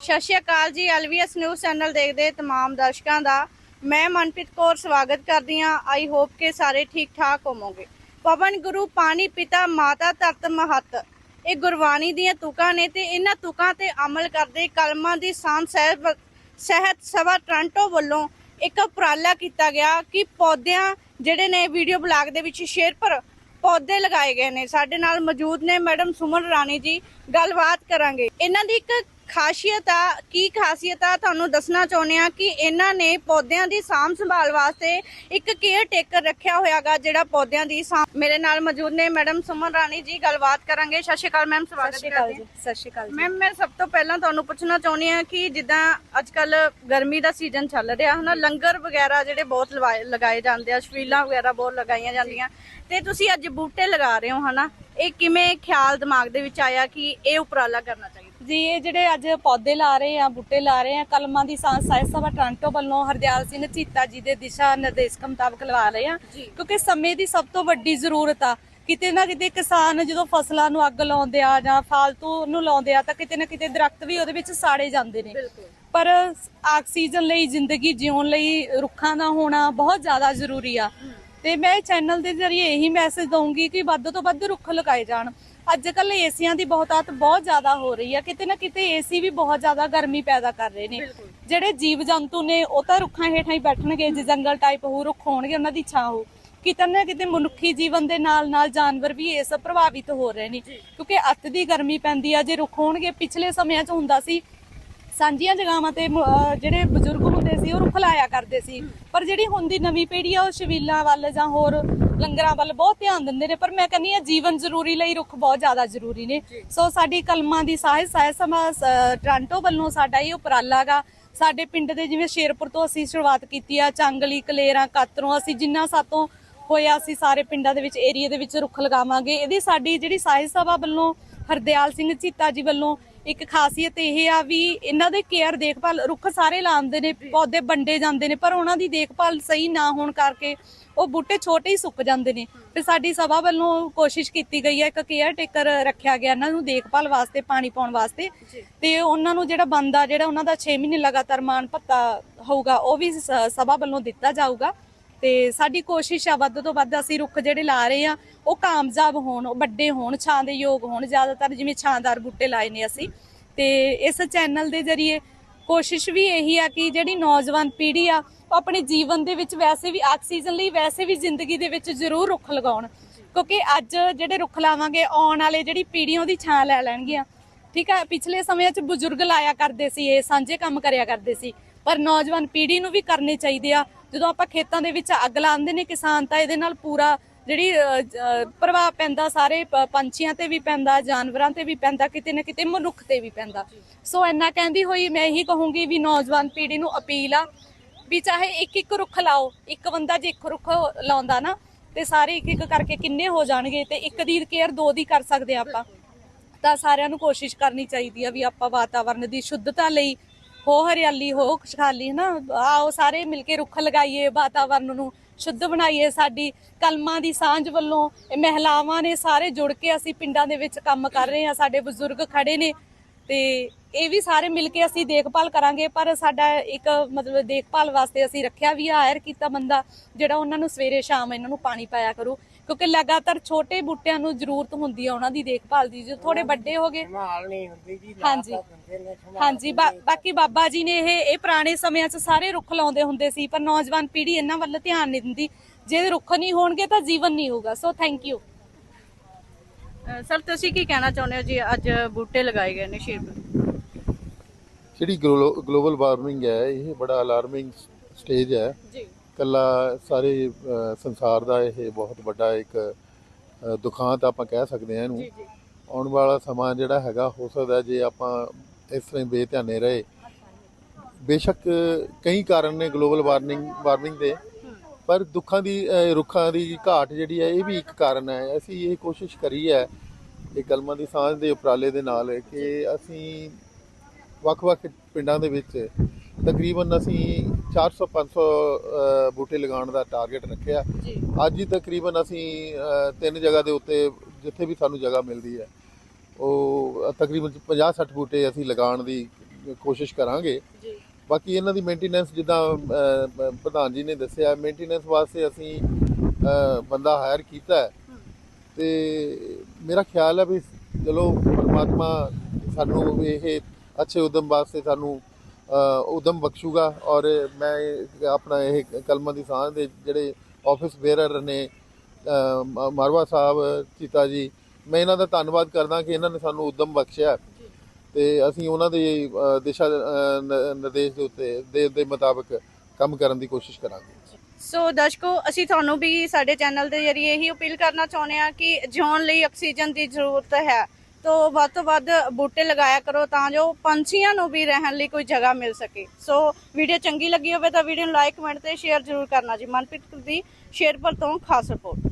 ਸਤਿ ਸ਼੍ਰੀ ਅਕਾਲ ਜੀ, ਐਲਵੀਐਸ news channel ਦੇਖਦੇ ਤਮਾਮ ਦਰਸ਼ਕਾਂ ਦਾ। ਮੈਂ ਮਨਪ੍ਰੀਤ ਕੌਰ ਸਵਾਗਤ ਕਰਦੀ ਹਾਂ। ਆਈ ਹੋਪ ਕਿ ਸਾਰੇ ਠੀਕ ਠਾਕ ਹੋਵੋਗੇ। ਪਵਨ ਗੁਰੂ, ਪਾਣੀ ਪਿਤਾ, ਮਾਤਾ ਧਰਤ ਮਹੱਤ। ਇਹ ਗੁਰਬਾਣੀ ਦੀਆਂ ਤੁਕਾਂ ਨੇ ਤੇ ਇਹਨਾਂ ਤੁਕਾਂ ਤੇ ਅਮਲ ਕਰਦੇ ਕਲਮਾਂ ਦੀ ਸਾਂਝ ਸਾਹਿਬ ਸਹਿਤ ਸਭਾ ਟ੍ਰਾਂਟੋ ਵੱਲੋਂ ਇੱਕ ਉਪਰਾਲਾ ਕੀਤਾ ਗਿਆ ਕਿ ਪੌਦਿਆਂ ਜਿਹੜੇ ਨੇ ਵੀਡੀਓ ਬਲਾਗ ਦੇ ਵਿੱਚ ਸ਼ੇਅਰ ਪਰ ਪੌਦੇ ਲਗਾਏ ਗਏ ਨੇ। ਸਾਡੇ ਨਾਲ ਮੌਜੂਦ ਨੇ ਮੈਡਮ ਸੁਮਨ ਰਾਣੀ ਜੀ। ਗੱਲਬਾਤ ਕਰਾਂਗੇ। ਇਹਨਾਂ ਦੀ ਇੱਕ ਖਾਸੀਅਤ ਆ ਕੀ ਖਾਸੀਅਤ ਆ ਤੁਹਾਨੂੰ ਦੱਸਣਾ ਚਾਹੁੰਦੇ ਆ ਕਿ ਇਹਨਾਂ ਨੇ ਪੌਦਿਆਂ ਦੀ ਸਾਂਭ ਸੰਭਾਲ ਵਾਸਤੇ ਇੱਕ ਕੇਅਰ ਟੇਕਰ ਰੱਖਿਆ ਹੋਇਆਗਾ ਜਿਹੜਾ ਪੌਦਿਆਂ ਦੀ ਸਾਂਭ ਮੇਰੇ ਨਾਲ ਮੌਜੂਦ ਨੇ ਮੈਡਮ ਸੁਮਨ ਰਾਣੀ ਜੀ ਗੱਲਬਾਤ ਕਰਾਂਗੇ। ਸਤਿ ਸ਼੍ਰੀ ਅਕਾਲ ਮੈਮ ਸਵਾਗਤ ਜੀ ਸਤਿ ਸ਼੍ਰੀ ਅਕਾਲ ਮੈਮ ਮੈਂ ਸਭ ਤੋਂ ਪਹਿਲਾਂ ਤੁਹਾਨੂੰ ਪੁੱਛਣਾ ਚਾਹੁੰਦੀ ਹਾਂ ਕਿ ਜਿੱਦਾਂ ਅੱਜ ਕੱਲ ਗਰਮੀ ਦਾ ਸੀਜ਼ਨ ਚੱਲ ਰਿਹਾ ਹਨਾ ਲੰਗਰ ਵਗੈਰਾ ਜਿਹੜੇ ਬਹੁਤ ਲਵਾਏ- ਲਗਾਏ ਜਾਂਦੇ ਆ ਛਬੀਲਾਂ ਵਗੈਰਾ ਬਹੁਤ ਲਗਾਈਆਂ ਜਾਂਦੀਆਂ। ਤੇ ਤੁਸੀਂ ਅੱਜ ਬੂਟੇ ਲਗਾ ਰਹੇ ਹੋ ਹਨਾ। ਇਹ ਕਿਵੇਂ ਖਿਆਲ ਦਿਮਾਗ ਦੇ ਵਿੱਚ ਆਇਆ ਕਿ ਇਹ ਉਪਰਾਲਾ ਕਰਨਾ ਚਾਹੀਦਾ? ਜੀ ਇਹ ਜਿਹੜੇ ਅੱਜ ਪੌਦੇ ਲਾ ਰਹੇ ਆ ਬੂਟੇ ਲਾ ਰਹੇ ਆ ਕਲਮਾਂ ਦੀ ਸਾਂਝ ਸਾਹਿਤ ਸਭਾ ਟ੍ਰਾਂਟੋ ਵੱਲੋਂ ਹਰਦਿਆਲ ਸਿੰਘ ਚੀਤਾ ਜੀ ਦੇ ਦਿਸ਼ਾ ਨਿਰਦੇਸ਼ਕ ਮੁਤਾਬਕ ਲਵਾ ਰਹੇ ਆ। ਕਿਉਂਕਿ ਸਮੇਂ ਦੀ ਸਭ ਤੋਂ ਵੱਡੀ ਜ਼ਰੂਰਤ ਆ ਕਿਤੇ ਨਾ ਕਿਤੇ ਕਿਸਾਨ ਜਦੋਂ ਫਸਲਾਂ ਨੂੰ ਅੱਗ ਲਾਉਂਦੇ ਆ ਜਾਂ ਫਾਲਤੂ ਨੂੰ ਲਾਉਂਦੇ ਆ ਤਾਂ ਕਿਤੇ ਨਾ ਕਿਤੇ ਦਰਖਤ ਵੀ ਉਹਦੇ ਵਿੱਚ ਸਾੜੇ ਜਾਂਦੇ ਨੇ। ਪਰ ਆਕਸੀਜਨ ਲਈ ਜ਼ਿੰਦਗੀ ਜਿਉਣ ਲਈ ਰੁੱਖਾਂ ਦਾ ਹੋਣਾ ਬਹੁਤ ਜ਼ਿਆਦਾ ਜ਼ਰੂਰੀ ਆ। ਤੇ ਮੈਂ ਚੈਨਲ ਦੇ ਜ਼ਰੀਏ ਇਹੀ ਮੈਸੇਜ ਦਊਂਗੀ ਕਿ ਵੱਧ ਤੋਂ ਵੱਧ ਰੁੱਖ ਲਗਾਏ ਜਾਣ। ਅੱਜ ਕੱਲ ਏਸੀਆਂ ਦੀ ਬਹੁਤਾਤ ਬਹੁਤ ਜ਼ਿਆਦਾ ਹੋ ਰਹੀ ਆ। ਕਿਤੇ ਨਾ ਕਿਤੇ ਏਸੀ ਵੀ ਬਹੁਤ ਜ਼ਿਆਦਾ ਗਰਮੀ ਪੈਦਾ ਕਰ ਰਹੇ ਨੇ। ਜਿਹੜੇ ਜੀਵ ਜੰਤੂ ਨੇ ਉਹ ਤਾਂ ਰੁੱਖਾਂ ਹੇਠਾਂ ਹੀ ਬੈਠਣਗੇ ਜੇ ਜੰਗਲ ਟਾਈਪ ਹੋ ਰੁੱਖ ਹੋਣਗੇ ਉਹਨਾਂ ਦੀ ਛਾਂ ਹੋ ਕਿਤੇ ਨਾ ਕਿਤੇ ਮਨੁੱਖੀ ਜੀਵਨ ਦੇ ਨਾਲ ਨਾਲ ਜਾਨਵਰ ਵੀ ਇਸ ਪ੍ਰਭਾਵਿਤ ਹੋ ਰਹੇ ਨੇ। ਕਿਉਂਕਿ ਅੱਤ ਦੀ ਗਰਮੀ ਪੈਂਦੀ ਆ ਜੇ ਰੁੱਖ ਹੋਣਗੇ ਪਿਛਲੇ ਸਮਿਆਂ 'ਚ ਹੁੰਦਾ ਸੀ ਸਾਂਝੀਆਂ ਜਗ੍ਹਾਵਾਂ ਤੇ ਜਿਹੜੇ ਬਜ਼ੁਰਗ ਹੁੰਦੇ ਸੀ ਉਹ ਰੁੱਖ ਲਾਇਆ ਕਰਦੇ ਸੀ। ਪਰ ਜਿਹੜੀ ਹੁਣ ਦੀ ਨਵੀਂ ਪੀੜ੍ਹੀ ਆ ਉਹ ਸ਼ਬੀਲਾਂ ਵੱਲ ਜਾਂ ਹੋਰ ਲੰਗਰਾਂ ਵੱਲ ਬਹੁਤ ਧਿਆਨ ਦਿੰਦੇ ਨੇ ਪਰ ਮੈਂ ਕਹਿੰਨੀ ਆ ਜੀਵਨ ਜ਼ਰੂਰੀ ਲਈ ਰੁੱਖ ਬਹੁਤ ਜ਼ਿਆਦਾ ਜ਼ਰੂਰੀ ਨੇ। ਸੋ ਸਾਡੀ ਕਲਮਾਂ ਦੀ ਸਾਹਿਤ ਸਾਹਿਤ ਸਮਾ ਟ੍ਰਾਂਟੋ ਵੱਲੋਂ ਸਾਡਾ ਇਹ ਉਪਰਾਲਾ ਗਾ। ਸਾਡੇ ਪਿੰਡ ਦੇ ਜਿਵੇਂ ਸ਼ੇਰਪੁਰ ਤੋਂ ਅਸੀਂ ਸ਼ੁਰੂਆਤ ਕੀਤੀ ਆ ਚੰਗਲੀ ਕਲੇਰਾਂ ਕਾਤਰੋਂ ਅਸੀਂ ਜਿੰਨਾ ਸਾਤੋਂ ਹੋਇਆ ਅਸੀਂ ਸਾਰੇ ਪਿੰਡਾਂ ਦੇ ਵਿੱਚ ਏਰੀਆ ਦੇ ਵਿੱਚ ਰੁੱਖ ਲਗਾਵਾਂਗੇ। ਇਹਦੀ ਸਾਡੀ ਜਿਹੜੀ ਸਾਹਿਤ ਸਭਾ ਵੱਲੋਂ ਹਰਦਿਆਲ ਸਿੰਘ ਚੀਤਾ ਜੀ ਵੱਲੋਂ ਇੱਕ ਖਾਸੀਅਤ ਇਹ ਆ ਵੀ ਇਹਨਾਂ ਦੇ ਕੇਅਰ ਦੇਖਭਾਲ ਰੁੱਖ ਸਾਰੇ ਲਾਉਂਦੇ ਨੇ ਪੌਦੇ ਵੰਡੇ ਜਾਂਦੇ ਨੇ ਪਰ ਉਹਨਾਂ ਦੀ ਦੇਖਭਾਲ ਸਹੀ ਨਾ ਹੋਣ ਕਰਕੇ ਉਹ ਬੂਟੇ ਛੋਟੇ ਹੀ ਸੁੱਕ ਜਾਂਦੇ ਨੇ। ਤੇ ਸਾਡੀ ਸਭਾ ਵੱਲੋਂ ਕੋਸ਼ਿਸ਼ ਕੀਤੀ ਗਈ ਹੈ ਇੱਕ ਕੇਅਰ ਟੇਕਰ ਰੱਖਿਆ ਗਿਆ ਇਹਨਾਂ ਨੂੰ ਦੇਖਭਾਲ ਵਾਸਤੇ ਪਾਣੀ ਪਾਉਣ ਵਾਸਤੇ। ਤੇ ਉਹਨਾਂ ਨੂੰ ਜਿਹੜਾ ਬੰਦਾ ਜਿਹੜਾ ਉਹਨਾਂ ਦਾ 6 ਮਹੀਨੇ ਲਗਾਤਾਰ ਮਾਨ ਭੱਤਾ ਹੋਊਗਾ ਉਹ ਵੀ ਸਭਾ ਵੱਲੋਂ ਦਿੱਤਾ ਜਾਊਗਾ। ਤੇ ਸਾਡੀ ਕੋਸ਼ਿਸ਼ ਆ ਵੱਧ ਤੋਂ ਵੱਧ ਅਸੀਂ ਰੁੱਖ ਜਿਹੜੇ ਲਾ ਰਹੇ ਆ, ਉਹ ਕਾਮਯਾਬ ਹੋਣ, ਉਹ ਵੱਡੇ ਹੋਣ, ਛਾਂ ਦੇ ਯੋਗ ਹੋਣ, ਜ਼ਿਆਦਾਤਰ ਜਿਵੇਂ ਛਾਂਦਾਰ ਬੂਟੇ ਲਾਏ ਨੇ ਅਸੀਂ। ਤੇ ਇਸ ਚੈਨਲ ਦੇ ਜ਼ਰੀਏ ਕੋਸ਼ਿਸ਼ ਵੀ ਇਹੀ ਆ ਕਿ ਜਿਹੜੀ ਨੌਜਵਾਨ ਪੀੜ੍ਹੀ ਆ, ਉਹ ਆਪਣੇ ਜੀਵਨ ਦੇ ਵਿੱਚ ਵੈਸੇ ਵੀ ਆਕਸੀਜਨ ਲਈ, ਵੈਸੇ ਵੀ ਜ਼ਿੰਦਗੀ ਦੇ ਵਿੱਚ ਜ਼ਰੂਰ ਰੁੱਖ ਲਗਾਉਣ। ਕਿਉਂਕਿ ਅੱਜ ਜਿਹੜੇ ਰੁੱਖ ਲਾਵਾਂਗੇ, ਆਉਣ ਵਾਲੇ ਜਿਹੜੀ ਪੀੜ੍ਹੀਆਂ ਉਹਦੀ ਛਾਂ ਲੈ ਲੈਣਗੀਆਂ। ਠੀਕ ਆ, ਪਿਛਲੇ ਸਮਿਆਂ 'ਚ ਬਜ਼ੁਰਗ ਲਾਇਆ ਕਰਦੇ ਸੀ, ਇਹ ਸਾਂਝੇ ਕੰਮ ਕਰਿਆ ਕਰਦੇ ਸੀ। ਪਰ ਨੌਜਵਾਨ ਪੀੜ੍ਹੀ ਨੂੰ ਵੀ ਕਰਨੇ ਚਾਹੀਦੇ ਆ ਜਦੋਂ ਆਪਾਂ ਖੇਤਾਂ ਦੇ ਵਿੱਚ ਅੱਗ ਲਾਉਂਦੇ ਨੇ ਕਿਸਾਨ, ਤਾਂ ਇਹਦੇ ਨਾਲ ਪੂਰਾ ਜਿਹੜੀ ਪ੍ਰਭਾਵ ਪੈਂਦਾ, ਸਾਰੇ ਪੰਛੀਆਂ ਤੇ ਵੀ ਪੈਂਦਾ, ਜਾਨਵਰਾਂ ਤੇ ਵੀ ਪੈਂਦਾ, ਕਿਤੇ ਨਾ ਕਿਤੇ ਮਨੁੱਖ ਤੇ ਵੀ ਪੈਂਦਾ। ਸੋ ਇੰਨਾ ਕਹਿੰਦੀ ਹੋਈ, ਮੈਂ ਇਹੀ ਕਹੂੰਗੀ ਵੀ ਨੌਜਵਾਨ ਪੀੜ੍ਹੀ ਨੂੰ ਅਪੀਲ ਆ ਵੀ ਚਾਹੇ ਇੱਕ ਇੱਕ ਰੁੱਖ ਲਾਓ, ਇੱਕ ਬੰਦਾ ਜੇ ਇੱਕ ਰੁੱਖ ਲਾਉਂਦਾ ਨਾ, ਤੇ ਸਾਰੇ ਇੱਕ ਇੱਕ ਕਰਕੇ ਕਿੰਨੇ ਹੋ ਜਾਣਗੇ ਤੇ ਇੱਕ ਦੀ ਕੇਅਰ ਦੋ ਦੀ ਕਰ ਸਕਦੇ ਆ ਆਪਾਂ। ਤਾਂ ਸਾਰਿਆਂ ਨੂੰ ਕੋਸ਼ਿਸ਼ ਕਰਨੀ ਚਾਹੀਦੀ ਆ ਵੀ ਆਪਾਂ ਵਾਤਾਵਰਣ ਦੀ ਸ਼ੁੱਧਤਾ ਲਈ ਹੋ ਹਰਿਆਲੀ, ਹੋ ਖੁਸ਼ਹਾਲੀ ਨਾ ਆਓ ਸਾਰੇ ਮਿਲ ਕੇ ਰੁੱਖ ਲਗਾਈਏ, ਵਾਤਾਵਰਨ ਨੂੰ ਸ਼ੁੱਧ ਬਣਾਈਏ ਸਾਡੀ, ਕਲਮਾਂ ਦੀ ਸਾਂਝ ਵੱਲੋਂ। ਇਹ ਮਹਿਲਾਵਾਂ ਨੇ ਸਾਰੇ ਜੁੜ ਕੇ ਅਸੀਂ ਪਿੰਡਾਂ ਦੇ ਵਿੱਚ ਕੰਮ ਕਰ ਰਹੇ ਹਾਂ, ਸਾਡੇ ਬਜ਼ੁਰਗ ਖੜੇ ਨੇ। ਤੇ ਇਹ ਵੀ ਸਾਰੇ ਮਿਲ ਕੇ ਅਸੀਂ ਦੇਖਭਾਲ ਕਰਾਂਗੇ, ਪਰ ਸਾਡਾ ਇੱਕ ਮਤਲਬ ਦੇਖਭਾਲ ਵਾਸਤੇ ਅਸੀਂ ਰੱਖਿਆ ਵੀ ਆ ਹਾਇਰ ਕੀਤਾ ਬੰਦਾ, ਜਿਹੜਾ ਉਹਨਾਂ ਨੂੰ ਸਵੇਰੇ ਸ਼ਾਮ ਇਹਨਾਂ ਨੂੰ ਪਾਣੀ ਪਾਇਆ ਕਰੂ। ਕਿਉਂਕਿ ਲਗਾਤਾਰ ਛੋਟੇ ਬੂਟਿਆਂ ਨੂੰ ਜ਼ਰੂਰਤ ਹੁੰਦੀ ਆ ਉਹਨਾਂ ਦੀ ਦੇਖਭਾਲ ਦੀ ਜਦੋਂ ਥੋੜੇ ਵੱਡੇ ਹੋ ਗਏ। ਸੰਭਾਲ ਨਹੀਂ ਹੁੰਦੀ ਜੀ ਹਾਂਜੀ। ਹਾਂਜੀ ਬਾਕੀ ਬਾਬਾ ਜੀ ਨੇ ਇਹ ਇਹ ਪੁਰਾਣੇ ਸਮਿਆਂ 'ਚ ਸਾਰੇ ਰੁੱਖ ਲਾਉਂਦੇ ਹੁੰਦੇ ਸੀ ਪਰ ਨੌਜਵਾਨ ਪੀੜ੍ਹੀ ਇਹਨਾਂ ਵੱਲ ਧਿਆਨ ਨਹੀਂ ਦਿੰਦੀ। ਜੇ ਰੁੱਖ ਨਹੀਂ ਹੋਣਗੇ ਤਾਂ ਜੀਵਨ ਨਹੀਂ ਹੋਊਗਾ। ਸੋ ਥੈਂਕ ਯੂ ਸਰ ਤੁਸੀਂ ਕੀ ਕਹਿਣਾ ਚਾਹੁੰਦੇ ਹੋ ਜੀ? ਅੱਜ ਬੂਟੇ ਲਗਾਏ ਗਏ ਨੇ ਸ਼ੇਰਪੁਰ ਜਿਹੜੀ ਗਲੋਬਲ ਵਾਰਮਿੰਗ ਹੈ ਇਹ ਬੜਾ ਅਲਾਰਮਿੰਗ ਸਟੇਜ ਹੈ। ਜੀ। ਕੱਲਾ ਸਾਰੇ ਸੰਸਾਰ ਦਾ ਇਹ ਬਹੁਤ ਵੱਡਾ ਇੱਕ ਦੁਖਾਂਤ ਆਪਾਂ ਕਹਿ ਸਕਦੇ ਹਾਂ ਇਹਨੂੰ। ਆਉਣ ਵਾਲਾ ਸਮਾਂ ਜਿਹੜਾ ਹੈਗਾ ਹੋ ਸਕਦਾ ਜੇ ਆਪਾਂ ਇਸ ਤਰ੍ਹਾਂ ਹੀ ਬੇਧਿਆਨੇ ਰਹੇ। ਬੇਸ਼ੱਕ ਕਈ ਕਾਰਨ ਨੇ ਗਲੋਬਲ ਵਾਰਮਿੰਗ ਵਾਰਮਿੰਗ ਦੇ। ਪਰ ਦੁੱਖਾਂ ਦੀ ਰੁੱਖਾਂ ਦੀ ਘਾਟ ਜਿਹੜੀ ਹੈ ਇਹ ਵੀ ਇੱਕ ਕਾਰਨ ਹੈ। ਅਸੀਂ ਇਹ ਕੋਸ਼ਿਸ਼ ਕਰੀ ਹੈ ਇਹ ਕਲਮਾਂ ਦੀ ਸਾਂਝ ਦੇ ਉਪਰਾਲੇ ਦੇ ਨਾਲ ਕਿ ਅਸੀਂ ਵੱਖ-ਵੱਖ ਪਿੰਡਾਂ ਦੇ ਵਿੱਚ ਤਕਰੀਬਨ ਅਸੀਂ 400 500 ਅ, ਬੂਟੇ ਲਗਾਉਣ ਦਾ ਟਾਰਗੇਟ ਰੱਖਿਆ। ਅੱਜ ਹੀ ਤਕਰੀਬਨ ਅਸੀਂ ਤਿੰਨ ਜਗ੍ਹਾ ਦੇ ਉੱਤੇ ਜਿੱਥੇ ਵੀ ਸਾਨੂੰ ਜਗ੍ਹਾ ਮਿਲਦੀ ਹੈ ਉਹ ਤਕਰੀਬਨ 50 60 ਬੂਟੇ ਅਸੀਂ ਲਗਾਉਣ ਦੀ ਕੋਸ਼ਿਸ਼ ਕਰਾਂਗੇ। ਬਾਕੀ ਇਹਨਾਂ ਦੀ ਮੇਨਟੇਨੈਂਸ ਜਿੱਦਾਂ ਪ੍ਰਧਾਨ ਜੀ ਨੇ ਦੱਸਿਆ ਮੇਨਟੇਨੈਂਸ ਵਾਸਤੇ ਅਸੀਂ ਬੰਦਾ ਹਾਇਰ ਕੀਤਾ ਹੈ। ਤੇ ਮੇਰਾ ਖਿਆਲ ਹੈ ਵੀ ਚਲੋ ਪਰਮਾਤਮਾ ਸਾਨੂੰ ਇਹ ਅੱਛੇ ਉਦਮ ਵਾਸਤੇ ਸਾਨੂੰ ਉਦਮ ਬਖਸ਼ੂਗਾ ਔਰ ਮੈਂ ਆਪਣਾ ਇਹ ਕਲਮਾਂ ਦੀ ਸਾਂਝ ਦੇ ਜਿਹੜੇ ਆਫਿਸ ਬੇਅਰਰ ਨੇ ਮਾਰਵਾ ਸਾਹਿਬ, ਚੀਤਾ ਜੀ, ਮੈਂ ਇਹਨਾਂ ਦਾ ਧੰਨਵਾਦ ਕਰਦਾ ਕਿ ਇਹਨਾਂ ਨੇ ਸਾਨੂੰ ਉਦਮ ਬਖਸ਼ਿਆ। ਤੇ ਅਸੀਂ ਉਹਨਾਂ ਦੇ ਦਿਸ਼ਾ ਨਿਰਦੇਸ਼ ਦੇ ਉੱਤੇ, ਦੇ ਦੇ ਮੁਤਾਬਕ ਕੰਮ ਕਰਨ ਦੀ ਕੋਸ਼ਿਸ਼ ਕਰਾਂਗੇ। ਸੋ ਦਰਸ਼ਕੋ, ਅਸੀਂ ਤੁਹਾਨੂੰ ਵੀ ਸਾਡੇ ਚੈਨਲ ਦੇ ਜਰੀਏ ਇਹੀ ਅਪੀਲ ਕਰਨਾ ਚਾਹੁੰਦੇ ਹਾਂ ਕਿ ਜਿਉਣ ਲਈ ਆਕਸੀਜਨ ਦੀ ਜ਼ਰੂਰਤ ਹੈ। ਤੋ ਵੱਧ ਤੋਂ ਵੱਧ ਬੂਟੇ ਲਗਾਇਆ ਕਰੋ ਤਾਂ ਜੋ ਪੰਛੀਆਂ ਨੂੰ ਵੀ ਰਹਿਣ ਲਈ ਕੋਈ ਜਗ੍ਹਾ ਮਿਲ ਸਕੇ। ਸੋ ਵੀਡੀਓ ਚੰਗੀ ਲੱਗੀ ਹੋਵੇ ਤਾਂ ਵੀਡੀਓ ਨੂੰ ਲਾਈਕ ਕਮੈਂਟ ਤੇ ਸ਼ੇਅਰ ਜ਼ਰੂਰ ਕਰਨਾ ਜੀ। ਮਨਪ੍ਰੀਤ ਦੀ ਸ਼ੇਰਪੁਰ ਤੋਂ ਖਾਸ ਰਿਪੋਰਟ